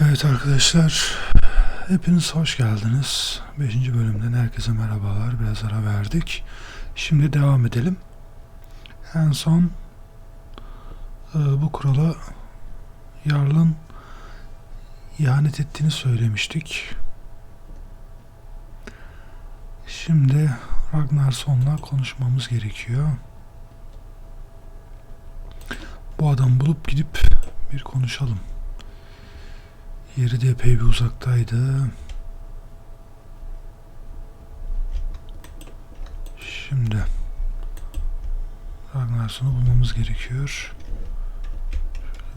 Evet arkadaşlar, hepiniz hoş geldiniz. 5. bölümden herkese merhabalar. Biraz ara verdik. Şimdi devam edelim. En son e, bu kurala Yarl'ın ihanet ettiğini söylemiştik. Şimdi Ragnarsson'la konuşmamız gerekiyor. Bu adam bulup gidip bir konuşalım. Yeri de epey bir uzaktaydı. Şimdi Ragnarsson'u bulmamız gerekiyor.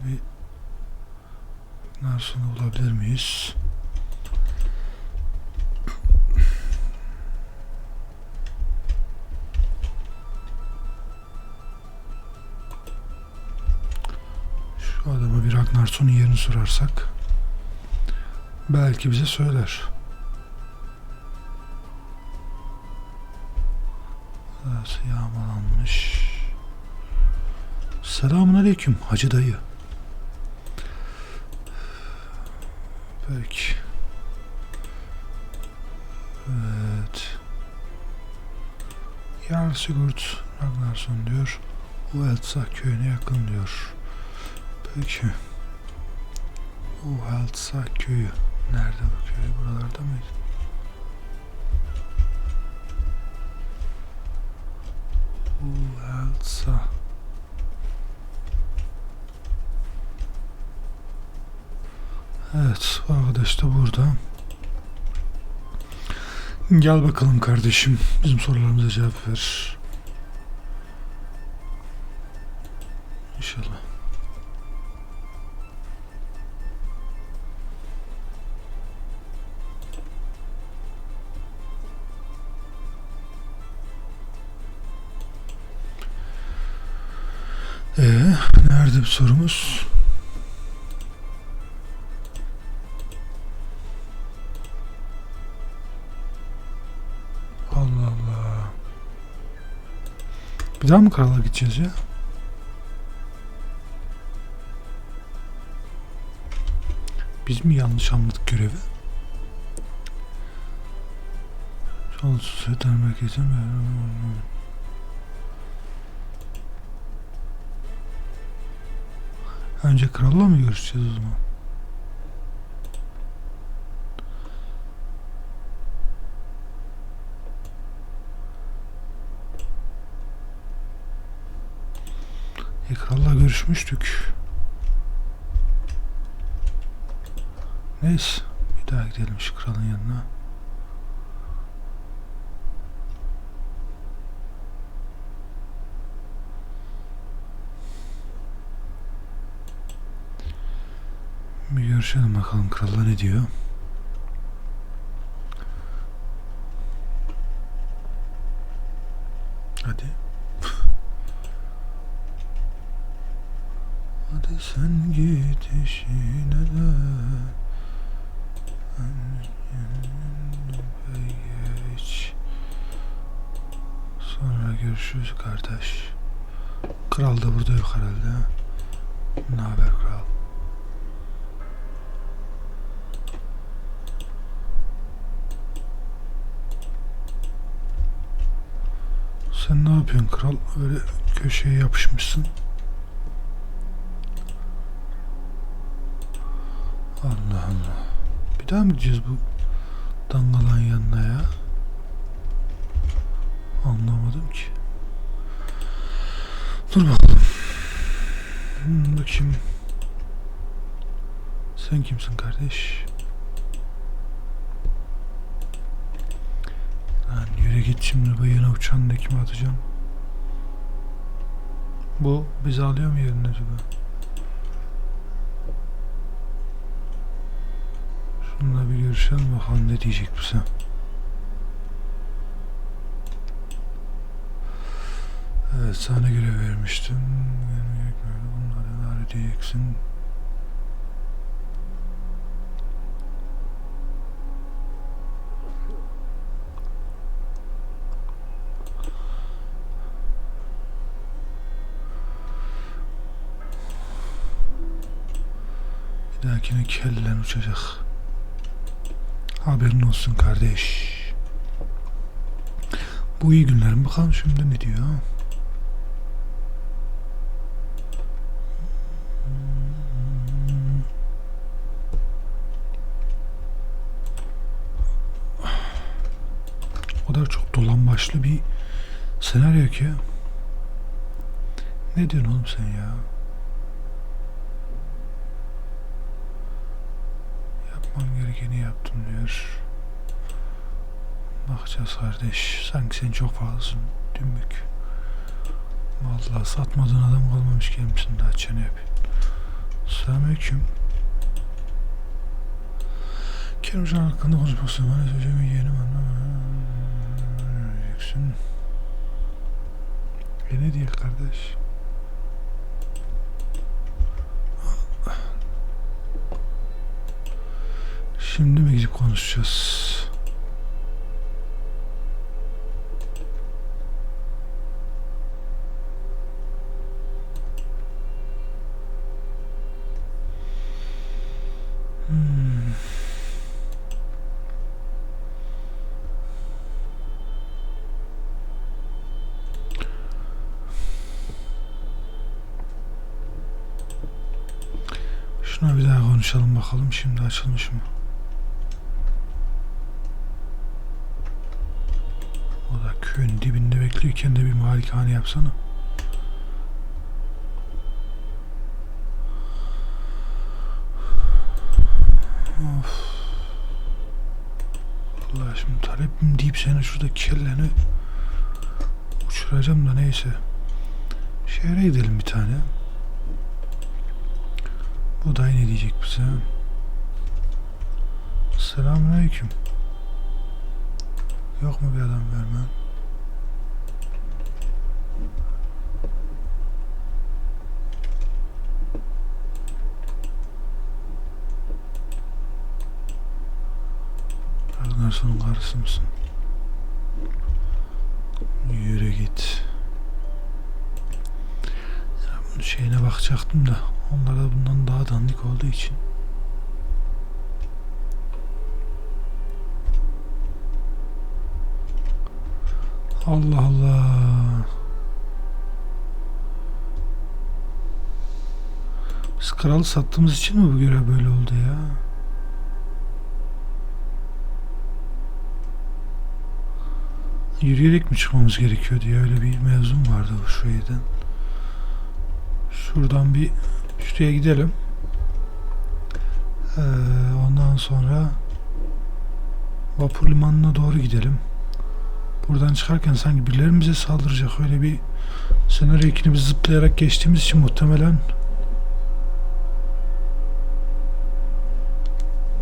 Şöyle bir Ragnarsson'u bulabilir miyiz? Şu adama bir Ragnarsson'un yerini sorarsak belki bize söyler. Burası yağmalanmış. Selamun aleyküm hacı dayı. Peki. Evet. Jarl Sigurd Ragnarsson diyor. Ueltsa köyüne yakın diyor. Peki. Ueltsa köyü. Nerede bu köy? Buralarda mıydı? Ueltsa. Evet, arkadaş da burada. Gel bakalım kardeşim. Bizim sorularımıza cevap ver. Sorumuz? Allah Allah. Bir daha mı krala gideceğiz ya? Biz mi yanlış anladık görevi? Sonsuz öder merkezi Önce kralla mı görüşeceğiz o zaman? E, kralla görüşmüştük. Neyse. Bir daha gidelim şu kralın yanına. Bir görüşelim bakalım kralla ne diyor. Hadi. Hadi sen git işine de. Geç. Sonra görüşürüz kardeş. Kral da burada yok herhalde. Ne haber kral? Sen ne yapıyorsun kral? Öyle köşeye yapışmışsın. Allah Allah. Bir daha mı gideceğiz bu dangalan yanına ya? Anlamadım ki. Dur bakalım. Hmm, bakayım. Sen kimsin kardeş? Lan şimdi bayına uçan da kime atacağım? Bu bizi alıyor mu yerine acaba? Şununla bir görüşelim bakalım ne diyecek bize. Evet sana görev vermiştim. Bunları ne diyeceksin? Bir kellen uçacak. Haberin olsun kardeş. Bu iyi günlerin bakalım şimdi ne diyor. O kadar çok dolambaçlı bir senaryo ki. Ne diyorsun oğlum sen ya? Yapmam gerekeni yaptım diyor. Bakacağız kardeş. Sanki sen çok pahalısın. Dümbük. Vallahi satmadığın adam kalmamış gelmişsin daha çene yap. Selamünaleyküm. Kerim Hoca'nın hakkında istiyorum. Hani söyleyeceğimi yeğenim anlamayacaksın. E ne diye kardeş? Şimdi mi gidip konuşacağız? Hmm. Şuna bir daha konuşalım bakalım şimdi açılmış mı? O köyün dibinde bekliyorken de bir malikane yapsana. Of. Allah şimdi talepim deyip seni şurada kelleni uçuracağım da neyse. Şehre gidelim bir tane. Bu da ne diyecek bize? Selamünaleyküm. Yok mu bir adam vermen? Garsonun karısı mısın? Yürü git. Ya bunun şeyine bakacaktım da onlar da bundan daha dandik olduğu için. Allah Allah. Biz kralı sattığımız için mi bu görev böyle oldu ya? Yürüyerek mi çıkmamız gerekiyor diye öyle bir mevzum vardı bu şeyden. Şuradan bir şuraya gidelim. Ee, ondan sonra vapur limanına doğru gidelim. Buradan çıkarken sanki birileri bize saldıracak öyle bir senaryo ikini zıplayarak geçtiğimiz için muhtemelen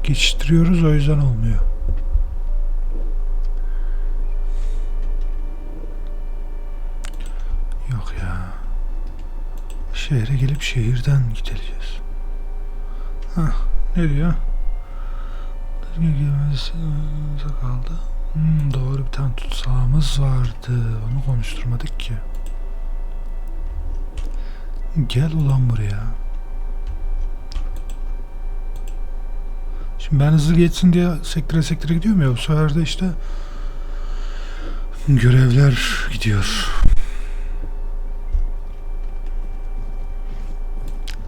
geçiştiriyoruz o yüzden olmuyor. Yok ya. Şehre gelip şehirden gideceğiz. Hah, ne diyor? Gelmesi kaldı. Hmm, doğru bir tane tutsağımız vardı. Onu konuşturmadık ki. Gel ulan buraya. Şimdi ben hızlı geçsin diye sektire sektire gidiyorum ya. Bu sefer de işte görevler gidiyor.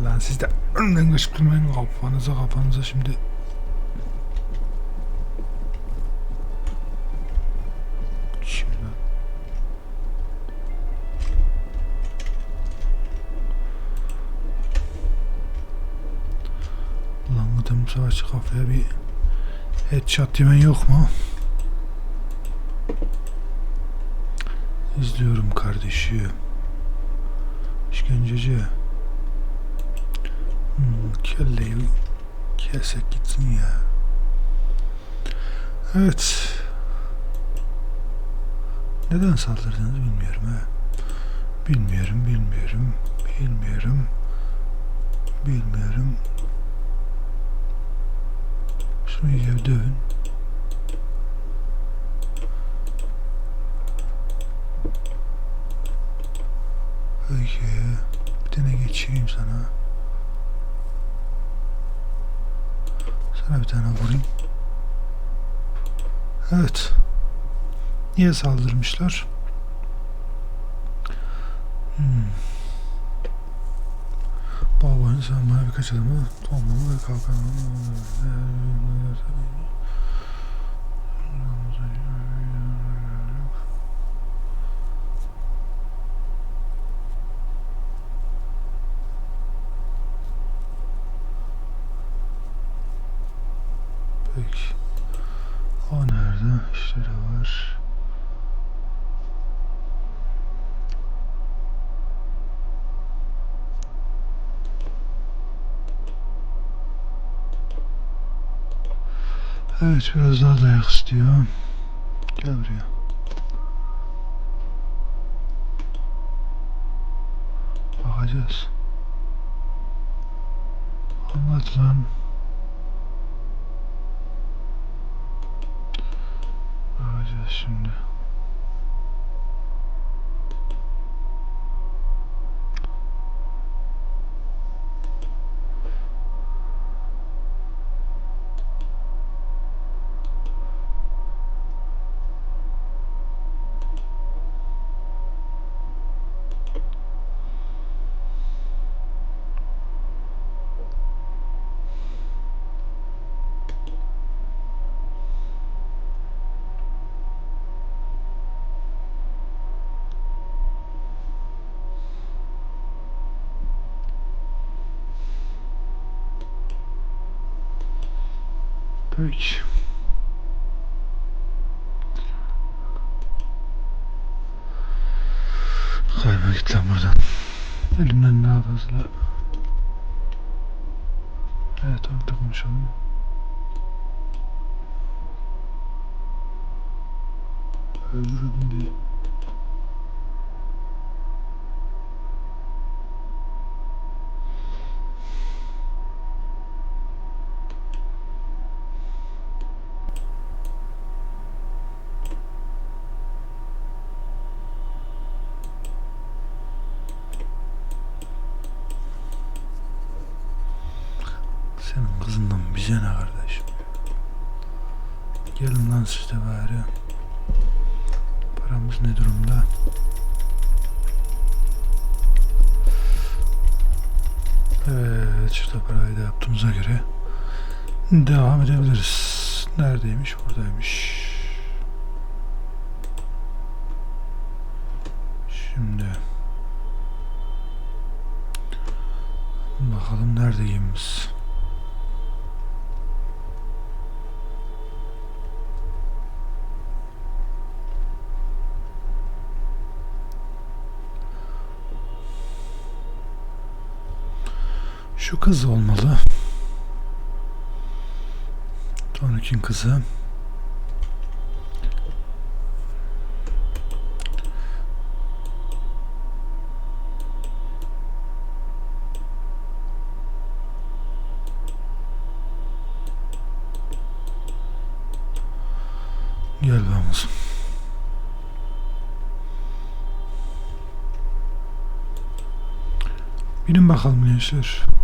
Lan siz de önden kaçıp durmayın kafanıza kafanıza şimdi. Şimdi. Lan gıdım savaşı kafaya bir headshot yemen yok mu? İzliyorum kardeşi. İşkenceci. Hmm, kelleyi kesek gitsin ya. Evet. Neden saldırdınız bilmiyorum ha. Bilmiyorum, bilmiyorum, bilmiyorum, bilmiyorum. Şunu iyice dövün. Peki. Bir tane geçireyim sana. Sana bir tane vurayım. Evet. Niye saldırmışlar? Hmm. Babanın sen bana birkaç adımı tombamı ve kalkanımı Peki. O nerede? İşleri var. Evet biraz daha dayak istiyor. Gel buraya. Bakacağız. Anlat lan. Bakacağız şimdi. Peki. Kaybol git lan buradan. Elimden daha fazla. Evet orada konuşalım. Öldürdüm bir. Senin kızından bize ne kardeşim? Gelin lan siz de bari. Paramız ne durumda? Evet, işte parayı da yaptığımıza göre devam edebiliriz. Neredeymiş? Buradaymış. Kız olmalı. Sonrakin kızı. Gel vamos. Binin bakalım gençler.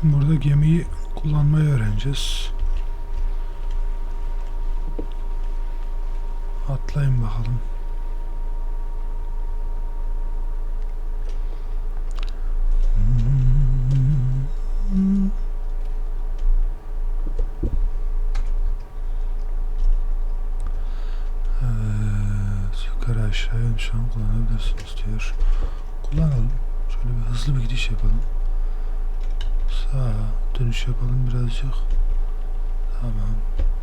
Şimdi burada gemiyi kullanmayı öğreneceğiz. Atlayın bakalım. Evet, yukarı aşağıya şu an kullanabilirsiniz diyor. Kullanalım. Şöyle bir hızlı bir gidiş yapalım. Sağa dönüş yapalım birazcık. Tamam.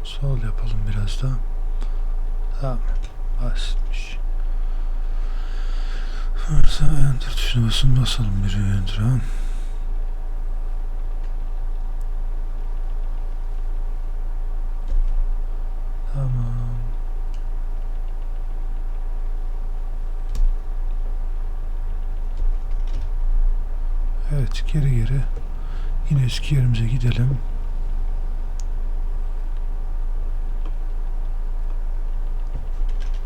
Sol yapalım biraz da. Tamam. Basitmiş. Varsa enter tuşuna basın basalım bir enter'a. Tamam. Evet geri geri. Yine eski yerimize gidelim.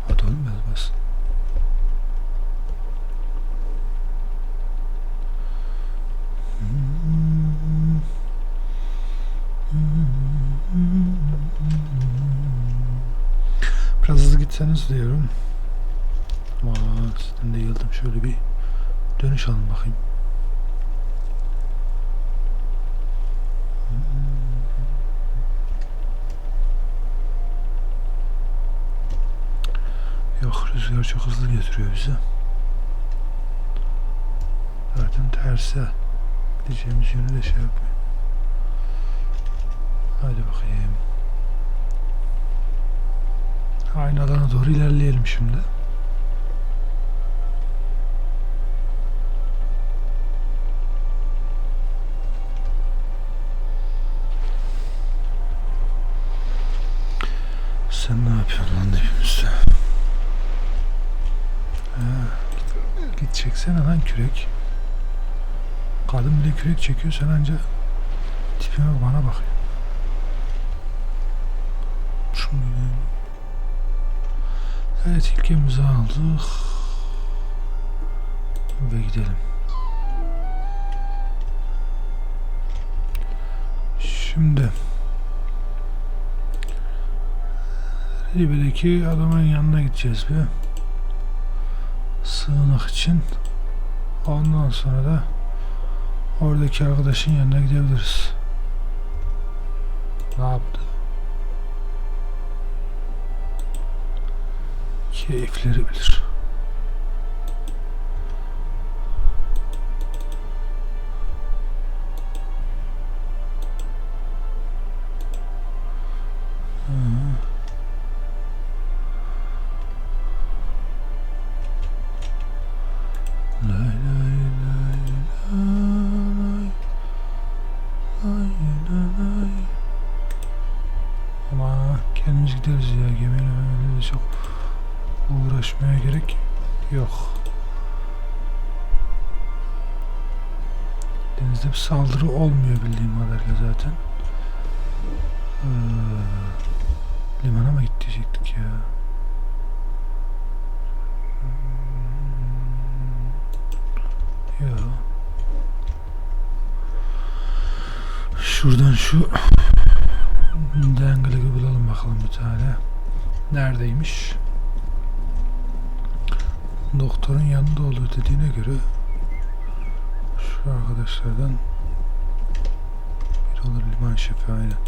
Ha dönmez bas. Biraz gitseniz diyorum. Aa, sizden de yıldım. Şöyle bir dönüş alın bakayım. Yok rüzgar çok hızlı getiriyor bizi. Zaten terse gideceğimiz yönü de şey yapmıyor. Haydi bakayım. Aynı alana doğru ilerleyelim şimdi. Sen ne yapıyorsun lan dibimizde? Ha, git, git çeksene lan kürek. Kadın bile kürek çekiyor sen anca tipime bana bak. Şunu gidelim. Evet ilk gemimizi aldık. Ve gidelim. Şimdi Ribe'deki adamın yanına gideceğiz bir sığınak için. Ondan sonra da oradaki arkadaşın yanına gidebiliriz. Ne yaptı? Keyifleri bilir. Zaten. Ee, limana mı gidecektik ya? Yok. Şuradan şu dangle'ı bulalım bakalım bir tane. Neredeymiş? Doktorun yanında olur dediğine göre şu arkadaşlardan biri olur liman şefi aynen.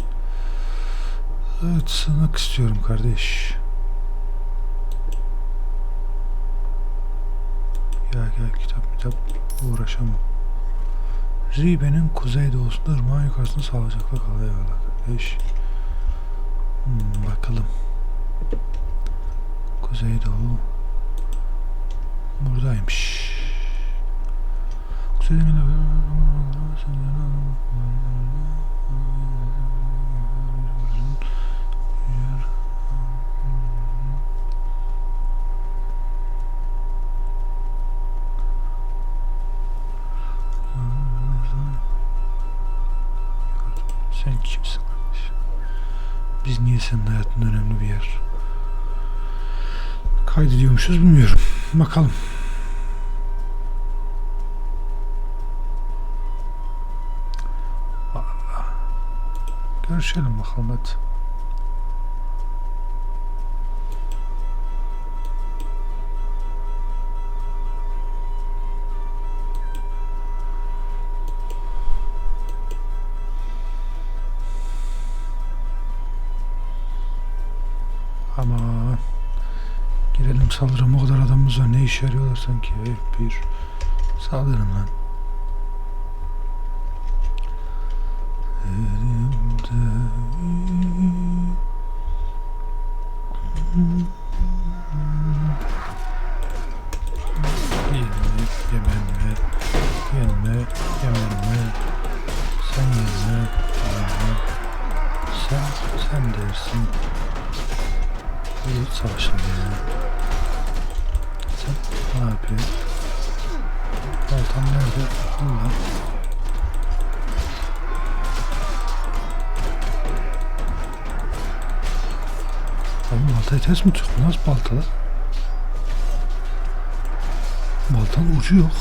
Evet sığınak istiyorum kardeş. Ya gel kitap kitap uğraşamam. Ribe'nin kuzeydoğusunda ırmağın yukarısında sağlıcakla kal eyvallah kardeş. Hmm, bakalım. Kuzeydoğu buradaymış. Kuzeydoğu Senin hayatında önemli bir yer kaydediyormuşuz bilmiyorum. Bakalım. Görüşelim bakalım hadi. Girelim saldıralım. O kadar adamımız var. Ne işe yarıyorlar sanki? F1. Saldırın lan. burcu yok.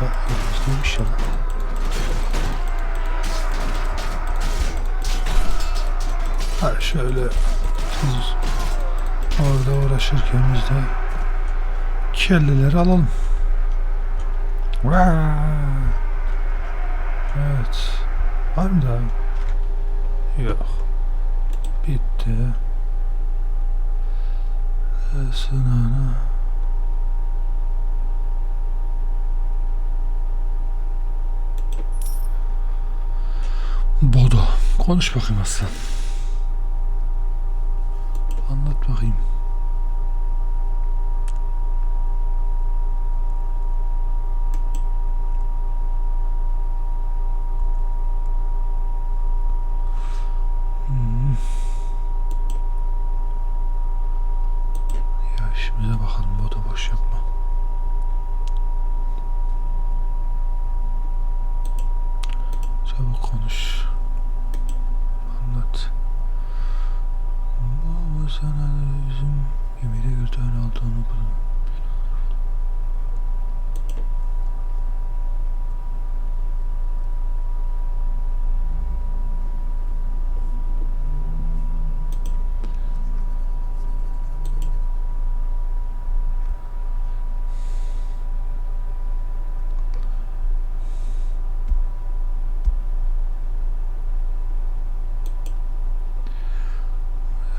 Hatta neymiş ya Ha şöyle siz orada uğraşırken biz de kelleleri alalım. Evet. Var mı daha? Yok. Ee, Sınana. Bodo. Konuş bakayım aslan. Anlat bakayım. Hmm. Ya işimize bakalım Bodo boş yapma. Çabuk konuş. Anlat. Baba sana üzüm gemide gürtüğün olduğunu buldum.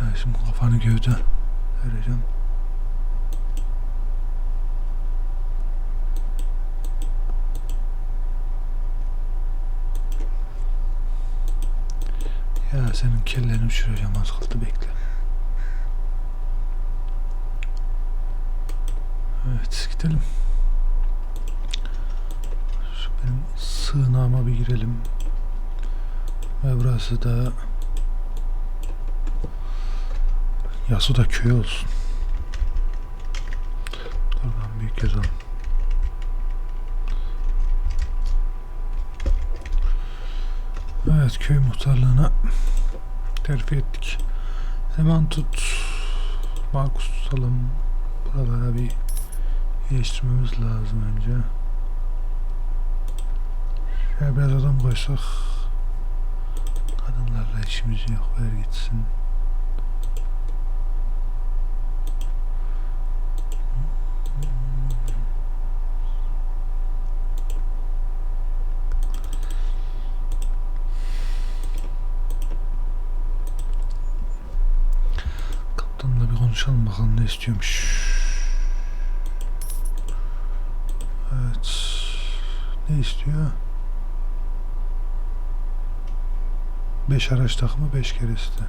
Ya şimdi kafanı gövde vereceğim. Ya senin kelleni uçuracağım az kaldı bekle. Evet gidelim. Şu benim sığınağıma bir girelim. Ve burası da Yasuda köyü olsun. Oradan büyük yazalım. Evet köy muhtarlığına terfi ettik. Hemen tut. Markus tutalım. Buralara bir değiştirmemiz lazım önce. Şöyle biraz adam koysak. Kadınlarla işimiz yok. Ver gitsin. Kaptanla bir ne istiyormuş. Evet. Ne istiyor? 5 araç takımı 5 kere iste.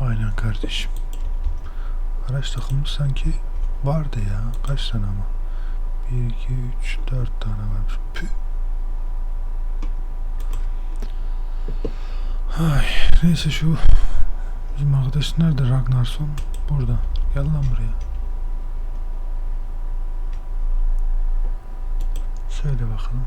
Aynen kardeşim. Araç takımı sanki vardı ya. Kaç tane ama? 1, 2, 3, 4 tane varmış. Püh. Ay, neyse şu bizim arkadaş nerede Ragnarsson? Burada. Gel lan buraya. Söyle bakalım.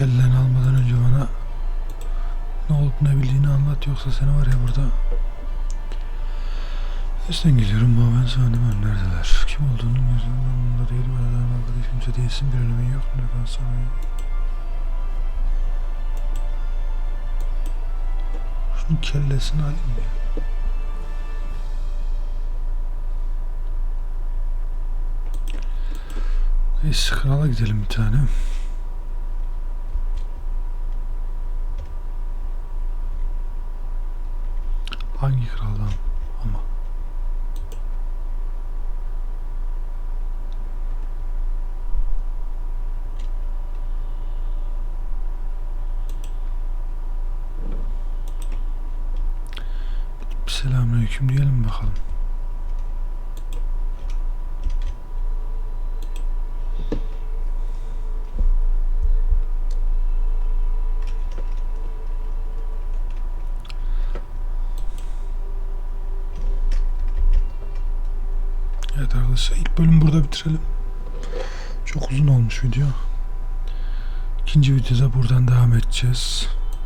Kellen almadan önce bana ne olup ne bildiğini anlat yoksa seni var ya burada Sesten geliyorum ama ben sana demem neredeler. Kim olduğunun gözünün önünde değil. Bu arkadaş kimse değilsin. Bir önemi yok. Ne kadar sana Şunun kellesini alayım ya. Neyse krala gidelim bir tane. Hangi kraldan? Ama. Selamünaleyküm diyelim bakalım. Evet arkadaşlar ilk bölüm burada bitirelim. Çok uzun olmuş video. İkinci videoda buradan devam edeceğiz.